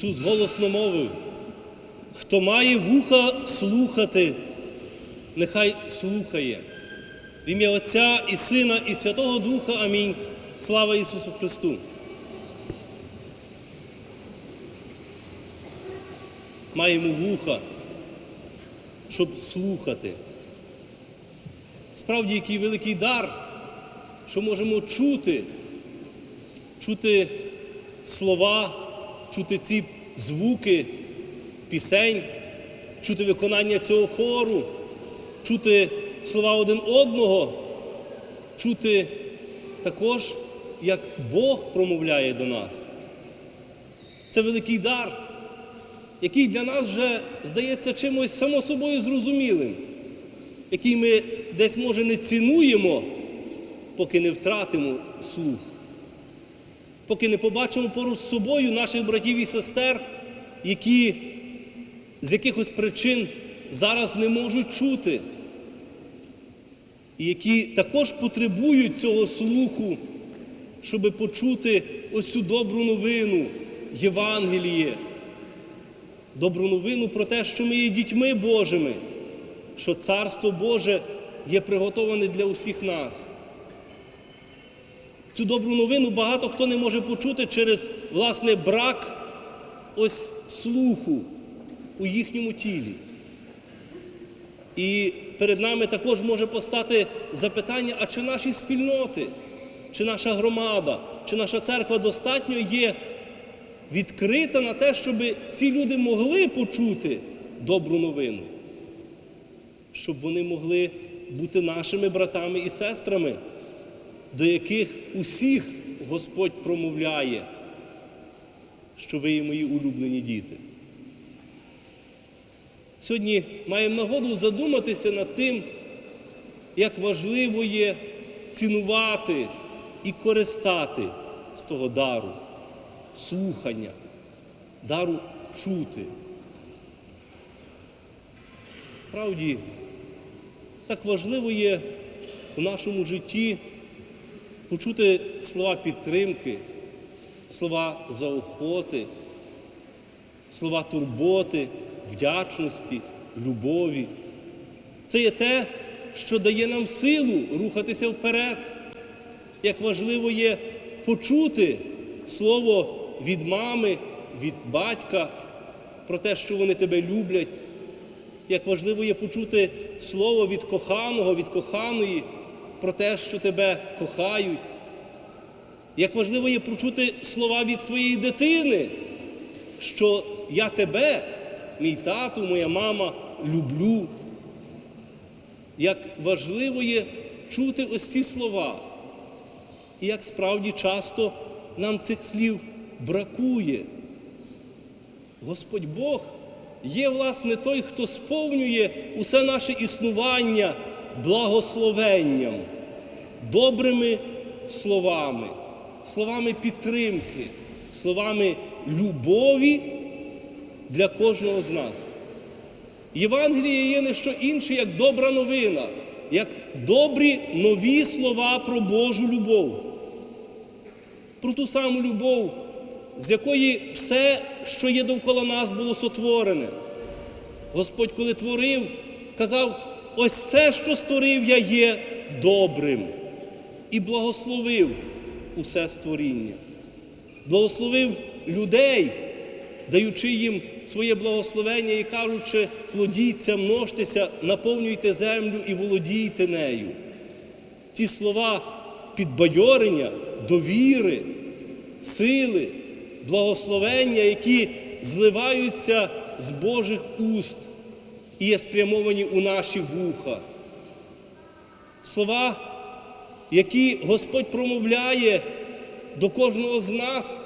Ісус голосно мовив, хто має вуха слухати, нехай слухає. В ім'я Отця і Сина, і Святого Духа. Амінь. Слава Ісусу Христу! Маємо вуха, щоб слухати. Справді, який великий дар, що можемо чути, чути слова, чути ці звуки пісень, чути виконання цього хору, чути слова один одного, чути також, як Бог промовляє до нас. Це великий дар, який для нас вже здається чимось само собою зрозумілим, який ми десь, може, не цінуємо, поки не втратимо слух, поки не побачимо поруч з собою наших братів і сестер, які з якихось причин зараз не можуть чути, і які також потребують цього слуху, щоб почути ось цю добру новину, Євангеліє, добру новину про те, що ми є дітьми Божими, що Царство Боже є приготоване для усіх нас. Цю добру новину багато хто не може почути через власне брак ось слуху у їхньому тілі. І перед нами також може постати запитання, а чи наші спільноти, чи наша громада, чи наша церква достатньо є відкрита на те, щоб ці люди могли почути добру новину, щоб вони могли бути нашими братами і сестрами, до яких усіх Господь промовляє, що ви є мої улюблені діти. Сьогодні маємо нагоду задуматися над тим, як важливо є цінувати і користати з того дару, слухання, дару чути. Справді, так важливо є у нашому житті почути слова підтримки, слова заохоти, слова турботи, вдячності, любові. Це є те, що дає нам силу рухатися вперед. Як важливо є почути слово від мами, від батька про те, що вони тебе люблять. Як важливо є почути слово від коханого, від коханої про те, що тебе кохають. Як важливо є почути слова від своєї дитини, що я тебе, мій тату, моя мама, люблю. Як важливо є чути ось ці слова. І як справді часто нам цих слів бракує. Господь Бог є, власне, той, хто сповнює усе наше існування благословенням, добрими словами, словами підтримки, словами любові для кожного з нас. Євангеліє є не що інше, як добра новина, як добрі нові слова про Божу любов, про ту саму любов, з якої все, що є довкола нас, було сотворене. Господь, коли творив, казав, ось це, що створив я, є добрим. І благословив усе створіння. Благословив людей, даючи їм своє благословення і кажучи, плодіться, множтеся, наповнюйте землю і володійте нею. Ті слова підбадьорення, довіри, сили, благословення, які зливаються з Божих уст і є спрямовані у наші вуха. Слова, які Господь промовляє до кожного з нас,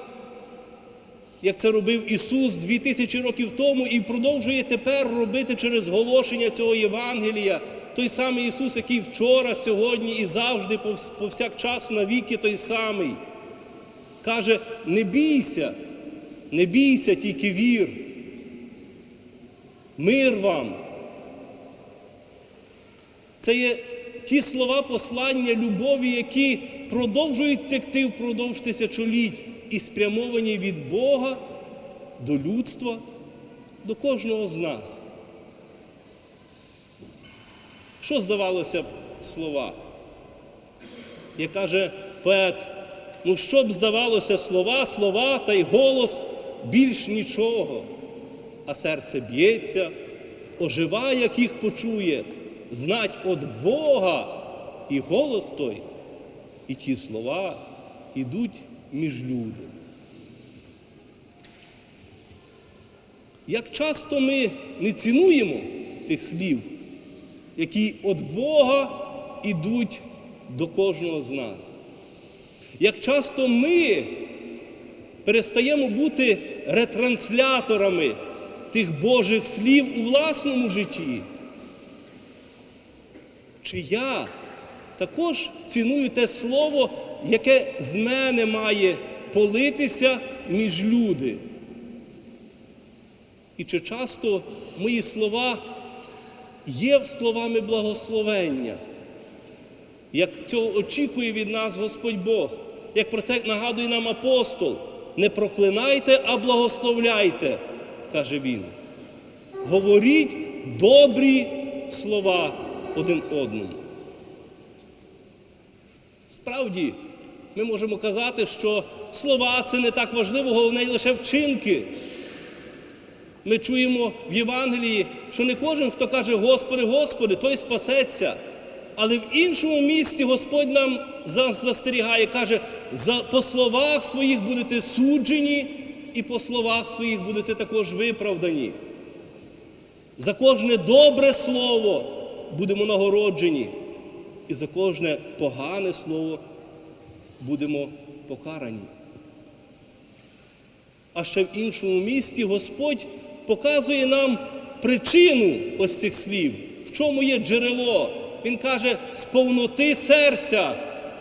як це робив Ісус дві тисячі років тому і продовжує тепер робити через голошення цього Євангелія. Той самий Ісус, який вчора, сьогодні і завжди, повсякчас навіки той самий. Каже, не бійся, не бійся, тільки вір. Мир вам. Це є ті слова послання любові, які продовжують текти впродовж тисячоліть і спрямовані від Бога до людства, до кожного з нас. Що здавалося б слова? Як каже поет, ну що б здавалося слова, слова та й голос більш нічого, а серце б'ється, ожива, як їх почує, знать от Бога і голос той, і ті слова ідуть між люди. Як часто ми не цінуємо тих слів, які від Бога ідуть до кожного з нас. Як часто ми перестаємо бути ретрансляторами тих Божих слів у власному житті. Чи я також ціную те слово, яке з мене має политися між люди? І чи часто мої слова є словами благословення, як цього очікує від нас Господь Бог, як про це нагадує нам апостол, не проклинайте, а благословляйте, каже він. Говоріть добрі слова один одному. Справді, ми можемо казати, що слова це не так важливо, головне лише вчинки. Ми чуємо в Євангелії, що не кожен, хто каже Господи, Господи, той спасеться. Але в іншому місці Господь нам застерігає, каже, по словах своїх будете суджені, і по словах своїх будете також виправдані. За кожне добре слово будемо нагороджені, і за кожне погане слово будемо покарані. А ще в іншому місці Господь показує нам причину ось цих слів, в чому є джерело. Він каже, з повноти серця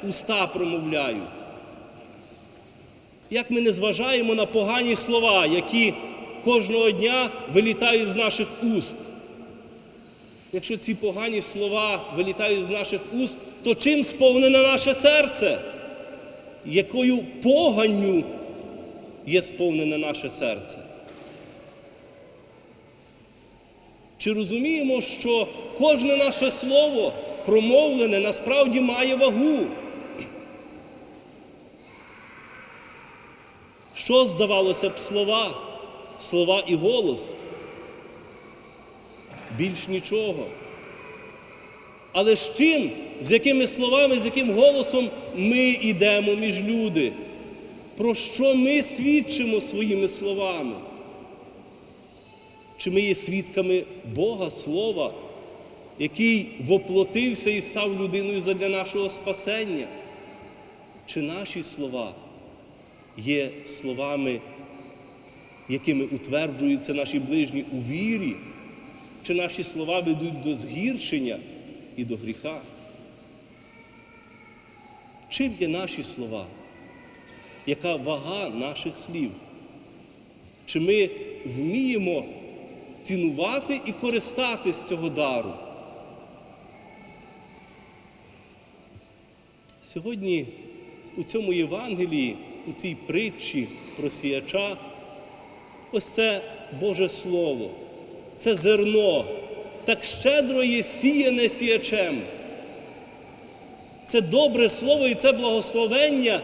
уста промовляю. Як ми не зважаємо на погані слова, які кожного дня вилітають з наших уст. Якщо ці погані слова вилітають з наших уст, то чим сповнене наше серце? Якою поганню є сповнене наше серце? Чи розуміємо, що кожне наше слово промовлене насправді має вагу? Що здавалося б слова, слова і голос? Більш нічого. Але з чим, з якими словами, з яким голосом ми йдемо між люди? Про що ми свідчимо своїми словами? Чи ми є свідками Бога Слова, який воплотився і став людиною задля нашого спасення? Чи наші слова є словами, якими утверджуються наші ближні у вірі? Чи наші слова ведуть до згіршення і до гріха? Чим є наші слова? Яка вага наших слів? Чи ми вміємо цінувати і користатись цього дару? Сьогодні у цьому Євангелії, у цій притчі про сіяча, ось це Боже Слово, це зерно, так щедро є сіяне сіячем. Це добре слово і це благословення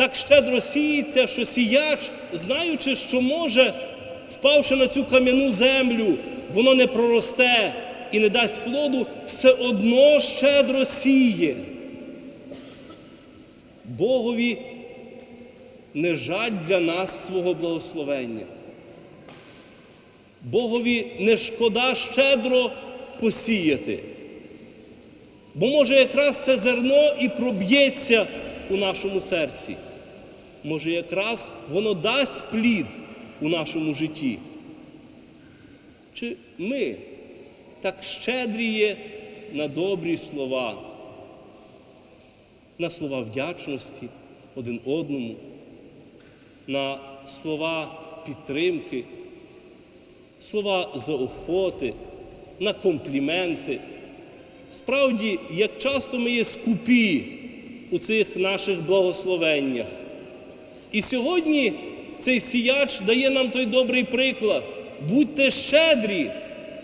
так щедро сіється, що сіяч, знаючи, що може, впавши на цю кам'яну землю, воно не проросте і не дасть плоду, все одно щедро сіє. Богові не жаль для нас свого благословення. Богові не шкода щедро посіяти. Бо може якраз це зерно і проб'ється у нашому серці. Може, якраз воно дасть плід у нашому житті. Чи ми так щедріє на добрі слова, на слова вдячності один одному, на слова підтримки, слова заохоти, на компліменти. Справді, як часто ми є скупі у цих наших благословеннях. І сьогодні цей сіяч дає нам той добрий приклад. Будьте щедрі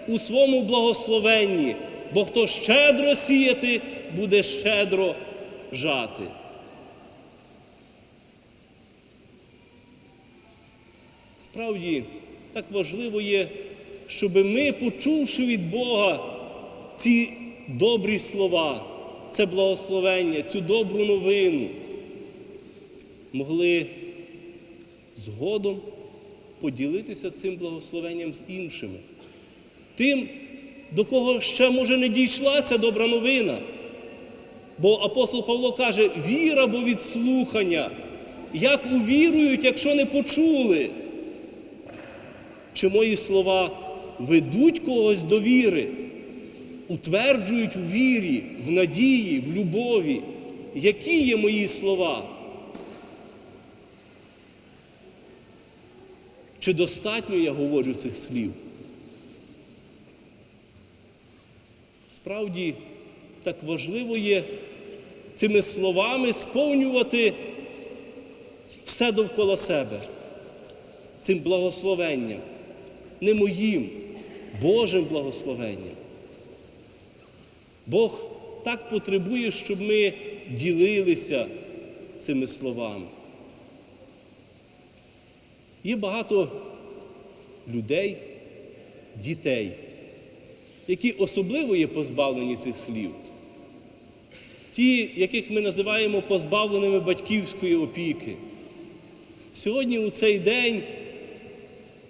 у своєму благословенні, бо хто щедро сіяти, буде щедро жати. Справді, так важливо є, щоб ми, почувши від Бога ці добрі слова, це благословення, цю добру новину, могли згодом поділитися цим благословенням з іншими. Тим, до кого ще може не дійшла ця добра новина. Бо апостол Павло каже, віра бо від слухання. Як увірують, якщо не почули? Чи мої слова ведуть когось до віри, утверджують у вірі, в надії, в любові? Які є мої слова? Чи достатньо я говорю цих слів? Справді, так важливо є цими словами сповнювати все довкола себе, цим благословенням, не моїм, Божим благословенням. Бог так потребує, щоб ми ділилися цими словами. Є багато людей, дітей, які особливо є позбавлені цих слів. Ті, яких ми називаємо позбавленими батьківської опіки. Сьогодні у цей день,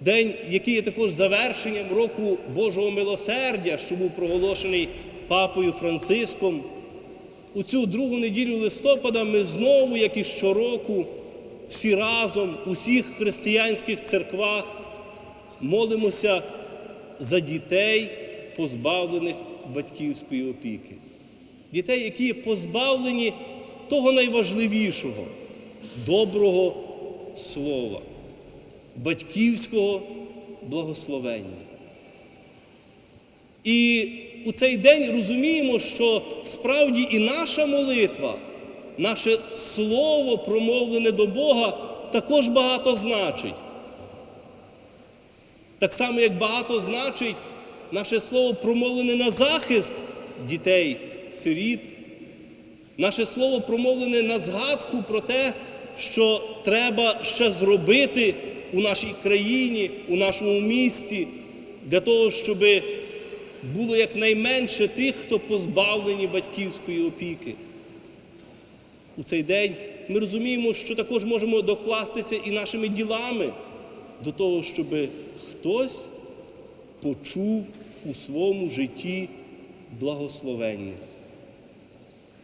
день, який є також завершенням року Божого милосердя, що був проголошений папою Франциском, у цю другу неділю листопада ми знову, як і щороку, всі разом у всіх християнських церквах молимося за дітей, позбавлених батьківської опіки. Дітей, які позбавлені того найважливішого доброго слова, батьківського благословення. І у цей день розуміємо, що справді і наша молитва, наше слово, промовлене до Бога, також багато значить. Так само, як багато значить наше слово промовлене на захист дітей, сиріт, наше слово промовлене на згадку про те, що треба ще зробити у нашій країні, у нашому місті, для того, щоб було якнайменше тих, хто позбавлені батьківської опіки. У цей день ми розуміємо, що також можемо докластися і нашими ділами до того, щоб хтось почув у своєму житті благословення,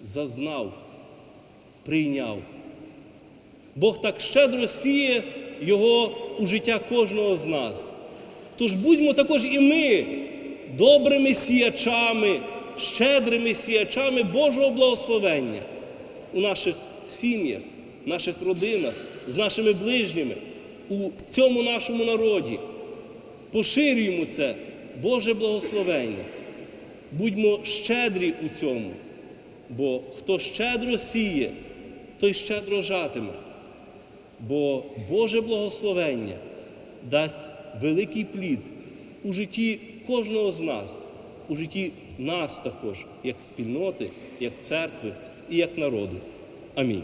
зазнав, прийняв. Бог так щедро сіє його у життя кожного з нас. Тож будьмо також і ми добрими сіячами, щедрими сіячами Божого благословення у наших сім'ях, наших родинах, з нашими ближніми, у цьому нашому народі. Поширюємо це Боже благословення. Будьмо щедрі у цьому, бо хто щедро сіє, той щедро жатиме. Бо Боже благословення дасть великий плід у житті кожного з нас, у житті нас також, як спільноти, як церкви і як народу. Амінь.